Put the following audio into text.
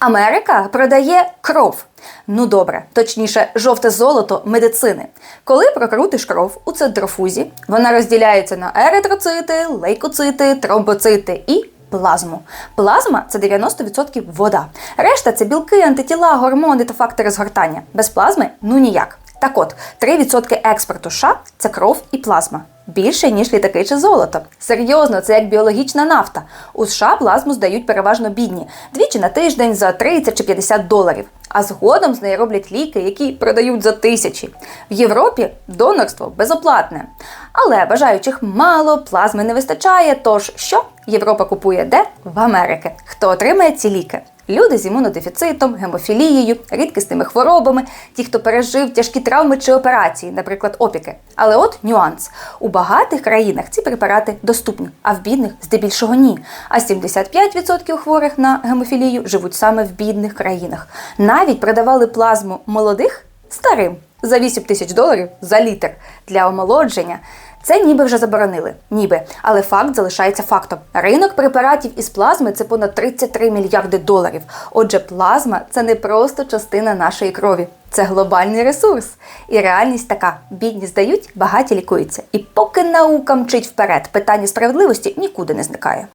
Америка продає кров. Ну добре, точніше, жовте золото медицини. Коли прокрутиш кров у центрофузі, вона розділяється на еритроцити, лейкоцити, тромбоцити і плазму. Плазма це 90% вода. Решта це білки, антитіла, гормони та фактори згортання. Без плазми ну ніяк. Так от, 3% експорту США – це кров і плазма. Більше, ніж літаки чи золото. Серйозно, це як біологічна нафта. У США плазму здають переважно бідні, двічі на тиждень за 30 чи 50 доларів. А згодом з неї роблять ліки, які продають за тисячі. В Європі донорство безоплатне. Але бажаючих мало, плазми не вистачає. Тож що? Європа купує де? В Америки. Хто отримає ці ліки? Люди з імунодефіцитом, гемофілією, рідкісними хворобами, ті, хто пережив тяжкі травми чи операції, наприклад, опіки. Але от нюанс: у багатих країнах ці препарати доступні, а в бідних здебільшого ні. А 75% хворих на гемофілію живуть саме в бідних країнах. Навіть продавали плазму молодих старим за 8 тисяч доларів за літр для омолодження. Це ніби вже заборонили, ніби, але факт залишається фактом. Ринок препаратів із плазми це понад 33 мільярди доларів. Отже, плазма це не просто частина нашої крові, це глобальний ресурс. І реальність така: бідні здають, багаті лікуються. І поки наука мчить вперед, питання справедливості нікуди не зникає.